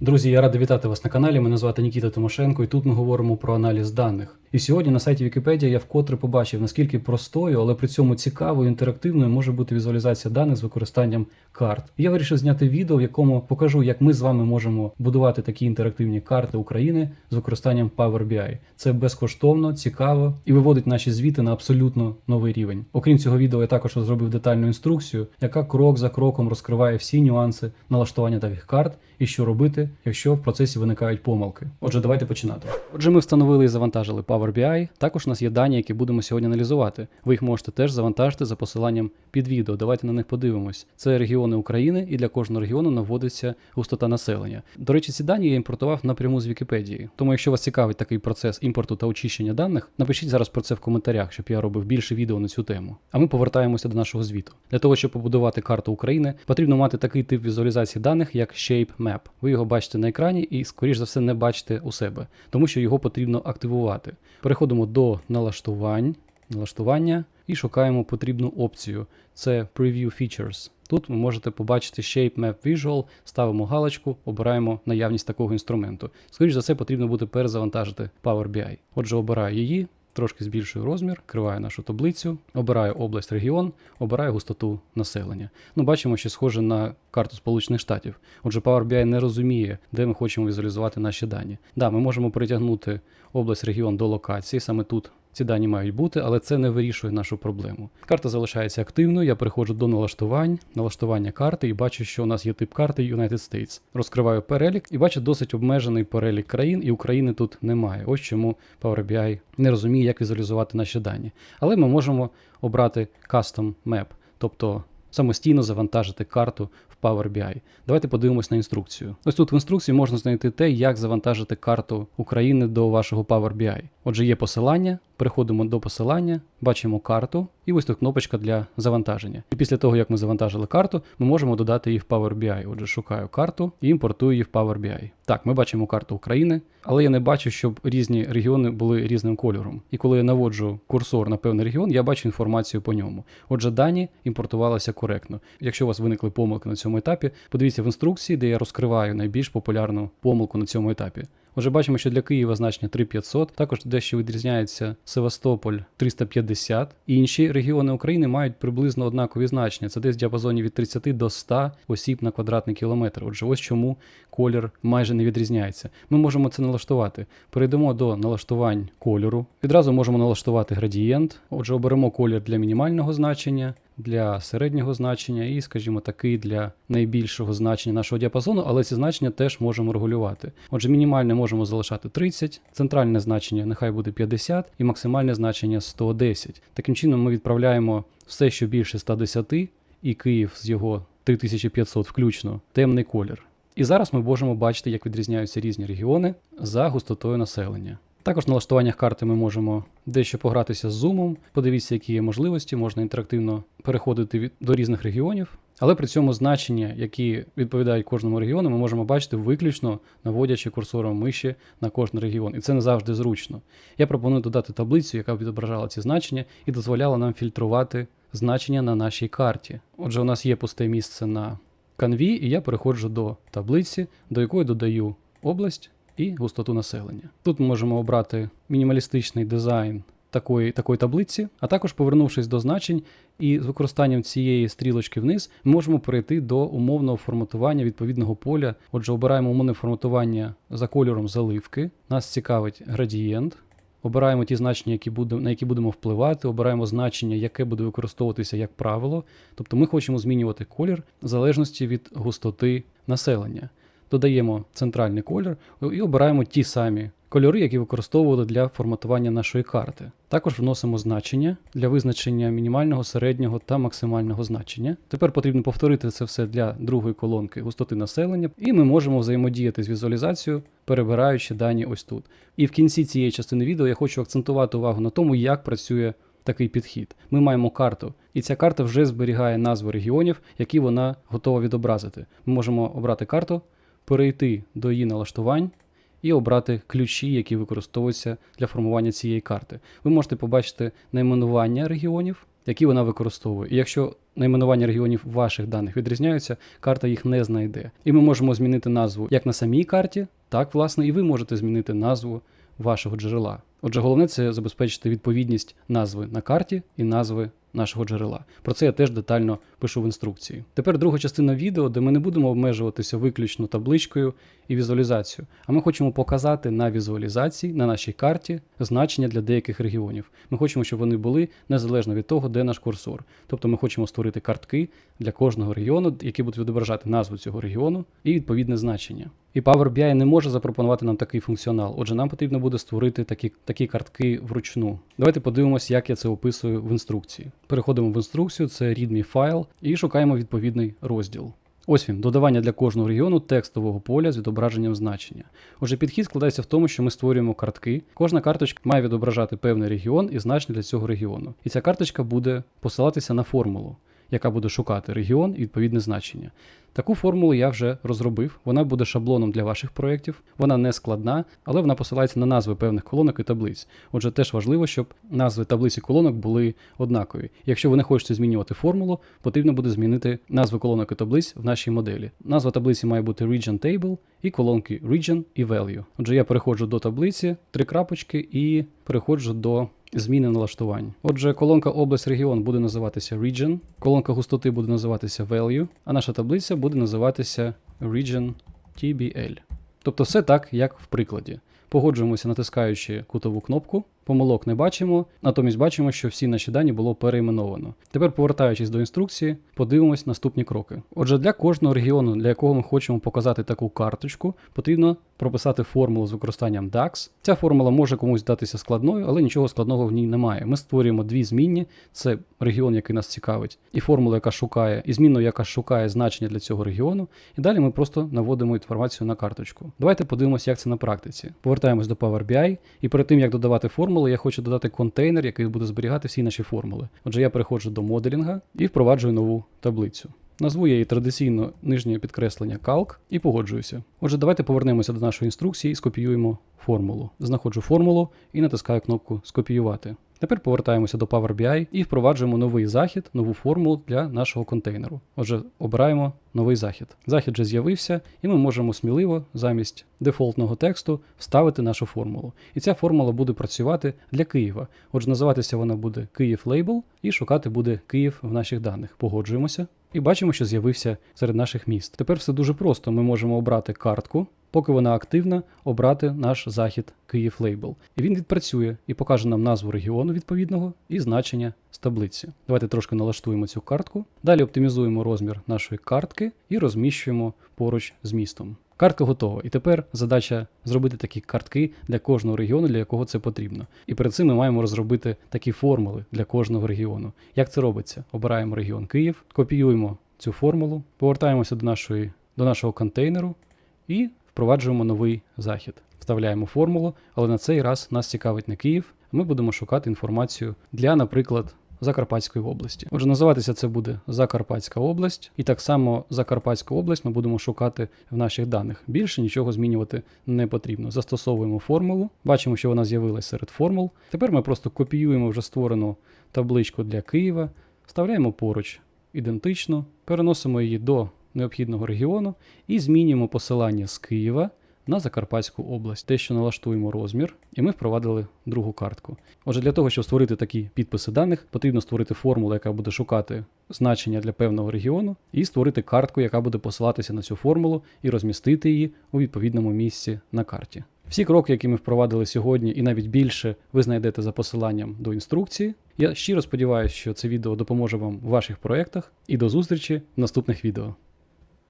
Друзі, я радий вітати вас на каналі. Мене звати Нікіта Тимошенко, і тут ми говоримо про аналіз даних. І сьогодні на сайті Вікіпедія я вкотре побачив, наскільки простою, але при цьому цікавою, інтерактивною може бути візуалізація даних з використанням карт. І я вирішив зняти відео, в якому покажу, як ми з вами можемо будувати такі інтерактивні карти України з використанням Power BI. Це безкоштовно, цікаво і виводить наші звіти на абсолютно новий рівень. Окрім цього відео, я також розробив детальну інструкцію, яка крок за кроком розкриває всі нюанси налаштування таких карт і що робити, якщо в процесі виникають помилки. Отже, давайте починати. Отже, ми встановили і завантажили Power BI. Також у нас є дані, які будемо сьогодні аналізувати. Ви їх можете теж завантажити за посиланням під відео. Давайте на них подивимось. Це регіони України, і для кожного регіону наводиться густота населення. До речі, ці дані я імпортував напряму з Вікіпедії. Тому, якщо вас цікавить такий процес імпорту та очищення даних, напишіть зараз про це в коментарях, щоб я робив більше відео на цю тему. А ми повертаємося до нашого звіту. Для того, щоб побудувати карту України, потрібно мати такий тип візуалізації даних, як Shape Map. Ви його бачите на екрані і, скоріш за все, не бачите у себе, тому що його потрібно активувати. Переходимо до налаштувань, налаштування і шукаємо потрібну опцію. Це Preview Features. Тут ви можете побачити Shape Map Visual, ставимо галочку, обираємо наявність такого інструменту. Скоріш за все, потрібно буде перезавантажити Power BI. Отже, обираю її, трошки збільшую розмір, криваю нашу таблицю, обираю область регіон, обираю густоту населення. Ну, бачимо, що схоже на карту Сполучених Штатів. Отже, Power BI не розуміє, де ми хочемо візуалізувати наші дані. Да, ми можемо притягнути область регіон до локації, саме тут. Ці дані мають бути, але це не вирішує нашу проблему. Карта залишається активною. Я переходжу до налаштувань, налаштування карти і бачу, що у нас є тип карти United States. Розкриваю перелік і бачу досить обмежений перелік країн, і України тут немає. Ось чому Power BI не розуміє, як візуалізувати наші дані. Але ми можемо обрати Custom Map, тобто самостійно завантажити карту Power BI. Давайте подивимось на інструкцію. Ось тут в інструкції можна знайти те, як завантажити карту України до вашого Power BI. Отже, є посилання, переходимо до посилання, бачимо карту, і ось тут кнопочка для завантаження. І після того, як ми завантажили карту, ми можемо додати її в Power BI. Отже, шукаю карту і імпортую її в Power BI. Так, ми бачимо карту України, але я не бачу, щоб різні регіони були різним кольором. І коли я наводжу курсор на певний регіон, я бачу інформацію по ньому. Отже, дані імпортувалися коректно. Якщо у вас виникли помилки на цьому етапі, подивіться в інструкції, де я розкриваю найбільш популярну помилку на цьому етапі. Отже, бачимо, що для Києва значення 3500, також дещо відрізняється Севастополь 350. Інші регіони України мають приблизно однакові значення. Це десь в діапазоні від 30 до 100 осіб на квадратний кілометр. Отже, ось чому колір майже не відрізняється. Ми можемо це налаштувати. Перейдемо до налаштувань кольору. Відразу можемо налаштувати градієнт. Отже, оберемо колір для мінімального значення. Для середнього значення і, скажімо, такий для найбільшого значення нашого діапазону, але ці значення теж можемо регулювати. Отже, мінімальне можемо залишати 30, центральне значення нехай буде 50 і максимальне значення 110. Таким чином ми відправляємо все, що більше 110, і Київ з його 3500 включно, темний колір. І зараз ми можемо бачити, як відрізняються різні регіони за густотою населення. Також в налаштуваннях карти ми можемо дещо погратися з зумом, подивіться, які є можливості, можна інтерактивно переходити від, до різних регіонів. Але при цьому значення, які відповідають кожному регіону, ми можемо бачити виключно наводячи курсором миші на кожен регіон. І це не завжди зручно. Я пропоную додати таблицю, яка б відображала ці значення і дозволяла нам фільтрувати значення на нашій карті. Отже, у нас є пусте місце на канві, і я переходжу до таблиці, до якої додаю область і густоту населення. Тут ми можемо обрати мінімалістичний дизайн такої, такої таблиці, а також повернувшись до значень і з використанням цієї стрілочки вниз, ми можемо перейти до умовного форматування відповідного поля. Отже, обираємо умовне форматування за кольором заливки. Нас цікавить градієнт. Обираємо ті значення, які буде, на які будемо впливати, обираємо значення, яке буде використовуватися як правило. Тобто ми хочемо змінювати колір в залежності від густоти населення додаємо центральний колір і обираємо ті самі кольори, які використовували для форматування нашої карти. Також вносимо значення для визначення мінімального, середнього та максимального значення. Тепер потрібно повторити це все для другої колонки густоти населення, і ми можемо взаємодіяти з візуалізацією, перебираючи дані ось тут. І в кінці цієї частини відео я хочу акцентувати увагу на тому, як працює такий підхід. Ми маємо карту, і ця карта вже зберігає назви регіонів, які вона готова відобразити. Ми можемо обрати карту перейти до її налаштувань і обрати ключі, які використовуються для формування цієї карти. Ви можете побачити найменування регіонів, які вона використовує. І якщо найменування регіонів ваших даних відрізняються, карта їх не знайде. І ми можемо змінити назву як на самій карті, так власне, і ви можете змінити назву вашого джерела. Отже, головне це забезпечити відповідність назви на карті і назви нашого джерела. Про це я теж детально пишу в інструкції. Тепер друга частина відео, де ми не будемо обмежуватися виключно табличкою і візуалізацією, а ми хочемо показати на візуалізації на нашій карті значення для деяких регіонів. Ми хочемо, щоб вони були незалежно від того, де наш курсор. Тобто ми хочемо створити картки для кожного регіону, які будуть відображати назву цього регіону і відповідне значення. І Power BI не може запропонувати нам такий функціонал. Отже, нам потрібно буде створити такі, такі картки вручну. Давайте подивимося, як я це описую в інструкції. Переходимо в інструкцію, це readme файл, і шукаємо відповідний розділ. Ось він, додавання для кожного регіону текстового поля з відображенням значення. Отже, підхід складається в тому, що ми створюємо картки. Кожна карточка має відображати певний регіон і значення для цього регіону. І ця карточка буде посилатися на формулу, яка буде шукати регіон і відповідне значення. Таку формулу я вже розробив. Вона буде шаблоном для ваших проєктів. Вона не складна, але вона посилається на назви певних колонок і таблиць. Отже, теж важливо, щоб назви таблиць і колонок були однакові. Якщо ви не хочете змінювати формулу, потрібно буде змінити назви колонок і таблиць в нашій моделі. Назва таблиці має бути region table і колонки region і value. Отже, я переходжу до таблиці, три крапочки і переходжу до зміни налаштувань. Отже, колонка область регіон буде називатися region, колонка густоти буде називатися value, а наша таблиця буде називатися region TBL. Тобто все так, як в прикладі. Погоджуємося, натискаючи кутову кнопку. Помилок не бачимо, натомість бачимо, що всі наші дані було перейменовано. Тепер, повертаючись до інструкції, подивимось наступні кроки. Отже, для кожного регіону, для якого ми хочемо показати таку карточку, потрібно прописати формулу з використанням DAX. Ця формула може комусь здатися складною, але нічого складного в ній немає. Ми створюємо дві змінні: це регіон, який нас цікавить, і формула, яка шукає, і змінну, яка шукає значення для цього регіону. І далі ми просто наводимо інформацію на карточку. Давайте подивимося, як це на практиці. Повертаємось до Power BI, і перед тим як додавати формулу, я хочу додати контейнер, який буде зберігати всі наші формули. Отже, я переходжу до моделінга і впроваджую нову таблицю. Назву я її традиційно нижнє підкреслення calc і погоджуюся. Отже, давайте повернемося до нашої інструкції і скопіюємо формулу. Знаходжу формулу і натискаю кнопку Скопіювати. Тепер повертаємося до Power BI і впроваджуємо новий захід, нову формулу для нашого контейнеру. Отже, обираємо новий захід. Захід вже з'явився, і ми можемо сміливо замість дефолтного тексту вставити нашу формулу. І ця формула буде працювати для Києва. Отже, називатися вона буде Київ Лейбл і шукати буде Київ в наших даних. Погоджуємося. І бачимо, що з'явився серед наших міст. Тепер все дуже просто. Ми можемо обрати картку, поки вона активна, обрати наш захід Київ Лейбл. І він відпрацює і покаже нам назву регіону відповідного і значення з таблиці. Давайте трошки налаштуємо цю картку. Далі оптимізуємо розмір нашої картки і розміщуємо поруч з містом. Картка готова. І тепер задача зробити такі картки для кожного регіону, для якого це потрібно. І перед цим ми маємо розробити такі формули для кожного регіону. Як це робиться? Обираємо регіон Київ, копіюємо цю формулу, повертаємося до, нашої, до нашого контейнеру і впроваджуємо новий захід. Вставляємо формулу, але на цей раз нас цікавить не Київ. Ми будемо шукати інформацію для, наприклад, Закарпатської області. Отже, називатися це буде Закарпатська область, і так само Закарпатську область ми будемо шукати в наших даних. Більше нічого змінювати не потрібно. Застосовуємо формулу, бачимо, що вона з'явилася серед формул. Тепер ми просто копіюємо вже створену табличку для Києва, вставляємо поруч ідентично, переносимо її до необхідного регіону і змінюємо посилання з Києва на Закарпатську область. Те, що налаштуємо розмір, і ми впровадили другу картку. Отже, для того, щоб створити такі підписи даних, потрібно створити формулу, яка буде шукати значення для певного регіону, і створити картку, яка буде посилатися на цю формулу, і розмістити її у відповідному місці на карті. Всі кроки, які ми впровадили сьогодні, і навіть більше, ви знайдете за посиланням до інструкції. Я щиро сподіваюся, що це відео допоможе вам в ваших проєктах, і до зустрічі в наступних відео.